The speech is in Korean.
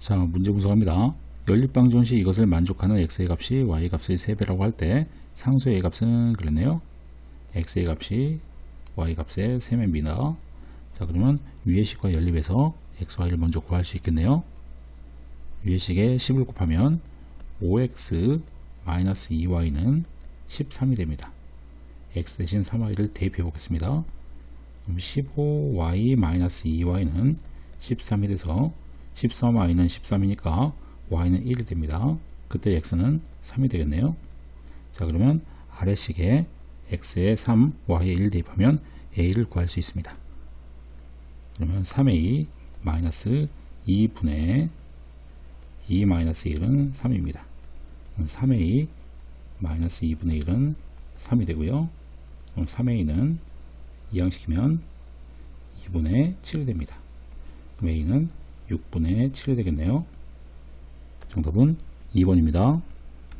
자, 문제 분석합니다. 연립방정 시 이것을 만족하는 x의 값이 y 값의 3배라고 할 때 상수의 값은 그랬네요. x의 값이 y 값의 3배입니다. 자, 그러면 위의 식과 연립해서 x, y를 먼저 구할 수 있겠네요. 위의 식에 10을 곱하면 5x 2y는 13이 됩니다. x 대신 3y를 대입해 보겠습니다. 그럼 15y 2y는 13이 돼서 13y는 13이니까 y는 1이 됩니다. 그때 x는 3이 되겠네요. 자 그러면 아래식에 x에 3, y에 1 대입하면 a를 구할 수 있습니다. 그러면 3a 마이너스 2분의 2 마이너스 1은 3입니다. 3a 마이너스 2분의 1은 3이 되고요. 그럼 3a는 이항시키면 2분의 7이 됩니다. 그럼 a는 6분의 7이 되겠네요. 정답은 2번입니다.